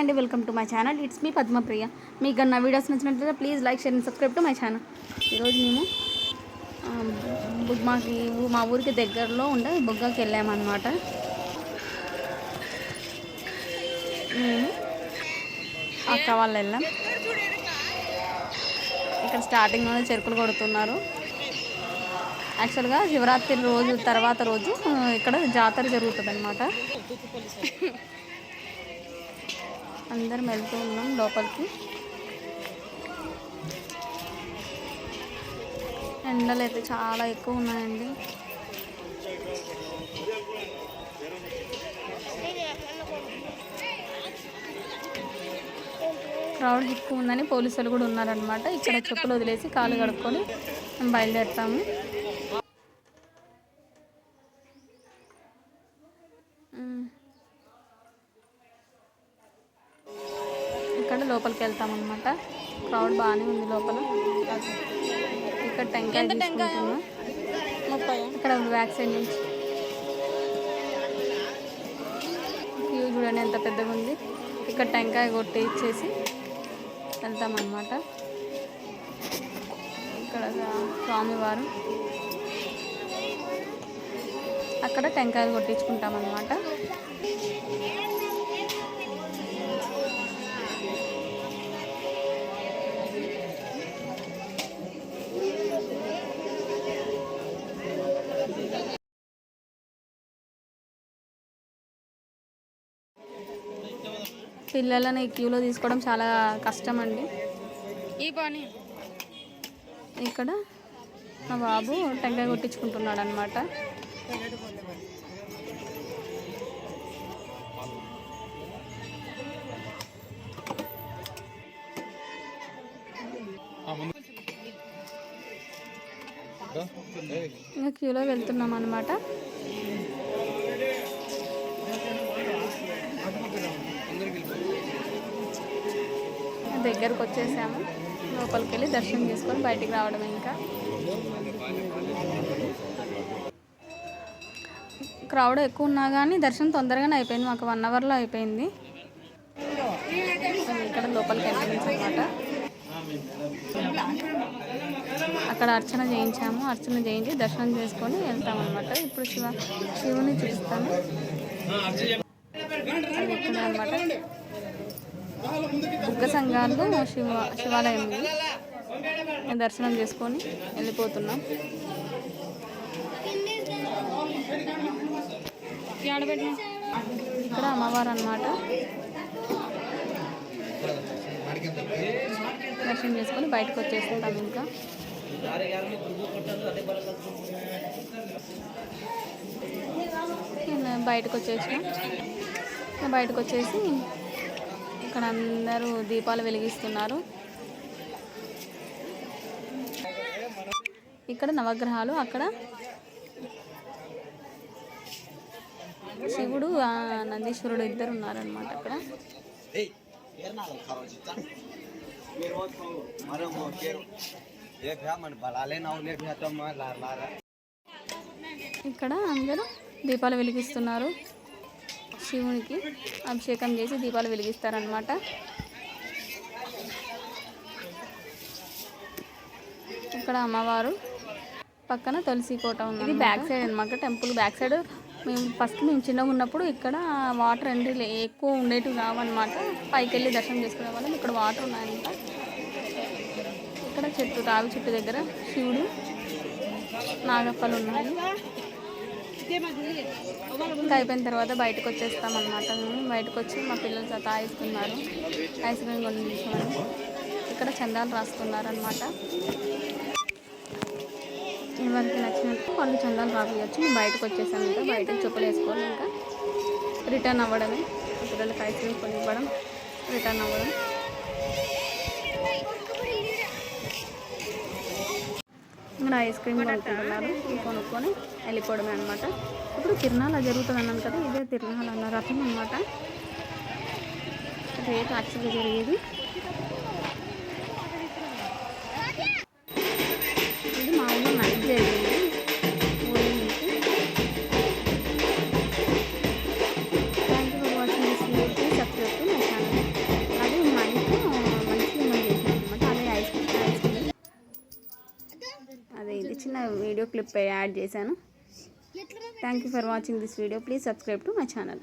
అండి welcome to my channel it's me Padmapriya మీకు నా వీడియోస్ నచ్చినట్లయితే please like share and subscribe to my channel ఈరోజు మేము మాకు మా ఊరికి దగ్గరలో ఉండే బుగ్గకి వెళ్ళామన్నమాట. మేము అక్క వాళ్ళు వెళ్ళాం. ఇక్కడ స్టార్టింగ్లోనే చెరుకులు కొడుతున్నారు. యాక్చువల్గా శివరాత్రి రోజు తర్వాత రోజు ఇక్కడ జాతర జరుగుతుంది అనమాట అందరం వెళ్తూ ఉన్నాం లోపలికి. ఎండలు అయితే చాలా ఎక్కువ ఉన్నాయండి. క్రౌడ్ ఎక్కువ ఉందని పోలీసులు కూడా ఉన్నారనమాట ఇక్కడ చెప్పులు వదిలేసి కాలు కడుక్కొని మేము బయలుదేరుతాము. ఇక్కడ లోపలికి వెళ్తాం అనమాట క్రౌడ్ బాగానే ఉంది లోపల. ఇక్కడ టెంకాయ ఇక్కడ బ్యాక్ సైడ్ నుంచి. క్యూ చూడండి ఎంత పెద్దగా ఉంది. ఇక్కడ టెంకాయ కొట్టి ఇచ్చేసి వెళ్తామన్నమాట ఇక్కడ స్వామివారు. అక్కడ టెంకాయలు కొట్టించుకుంటాం పిల్లలని క్యూలో తీసుకోవడం చాలా కష్టం అండి ఈ పని. ఇక్కడ మా బాబు టెంకాయ కొట్టించుకుంటున్నాడు అనమాట ఇంకా క్యూలో వెళ్తున్నాం అనమాట దగ్గరకు వచ్చేసాము. లోపలికి వెళ్ళి దర్శనం చేసుకొని బయటికి రావడం ఇంకా. క్రౌడ్ ఎక్కువ ఉన్నా కానీ దర్శనం తొందరగానే అయిపోయింది. మాకు వన్ అవర్లో అయిపోయింది. ఇక్కడ లోపలికి ఎంట్రన్స్ అనమాట అక్కడ అర్చన చేయించాము. అర్చన చేయించి దర్శనం చేసుకొని వెళ్తామన్నమాట ఇప్పుడు శివ శివుని చూస్తాను. ఇక్కడ అనమాట బుగ్గ సంఘాలు శివ శివాలయం దర్శనం చేసుకొని వెళ్ళిపోతున్నాం. ఇక్కడ అమ్మవారు అన్నమాట. దర్శనం చేసుకొని బయటకు వచ్చేస్తుంటాం ఇంకా. బయటకు వచ్చేసాం బయటకు వచ్చేసి ఇక్కడ అందరూ దీపాలు వెలిగిస్తున్నారు. ఇక్కడ నవగ్రహాలు అక్కడ శివుడు ఆ నందీశ్వరుడు ఇద్దరు ఉన్నారనమాట అక్కడ. ఇక్కడ అందరూ దీపాలు వెలిగిస్తున్నారు. శివునికి అభిషేకం చేసి దీపాలు వెలిగిస్తారనమాట ఇక్కడ అమ్మవారు పక్కన తులసి కోట ఉంది ఇది బ్యాక్ సైడ్ అనమాట టెంపుల్ బ్యాక్ సైడ్. మేము ఫస్ట్ మేము చిన్నగా ఉన్నప్పుడు ఇక్కడ వాటర్ అండి లే- ఎక్కువ ఉండేటివి కావన్నమాట పైకి వెళ్ళి దర్శనం చేసుకునే వాళ్ళం. ఇక్కడ వాటర్ ఉన్నాయంట. ఇక్కడ చెట్టు రావి చెట్టు దగ్గర శివుడు నాగప్పలు ఉన్నాయి. ఇంకా అయిపోయిన తర్వాత బయటకు వచ్చేస్తాం అనమాట మేము బయటకు వచ్చి మా పిల్లలు సతాయిస్తున్నారు ఐస్ క్రీమ్ కొనిపించమని ఇక్కడ చందాలు రాసుకున్నారనమాట అనమాట ఎవరికి నచ్చినట్టు వాళ్ళు చందాలు రాపియచ్చు. మేము బయటకు వచ్చేసాం ఇంకా. బయటకు చెప్పులు వేసుకోవాలి ఇంకా. రిటర్న్ అవ్వడమే. పిల్లలకి ఐస్ క్రీమ్ కొనివ్వడం. రిటర్న్ అవ్వడం. ఇక్కడ ఐస్ క్రీమ్ కొనుక్కుంటున్నారు కొనుక్కొని వెళ్ళిపోవడమే అనమాట ఇప్పుడు తిరునాళ్ళ జరుగుతుంది అన్నాను కదా ఇదే తిరునాళ్ళ అన్న రథం అనమాట రేపు యాక్చువల్గా జరిగేది. వీడియో క్లిప్ యాడ్ చేశాను. Thank you for watching this video please subscribe to my channel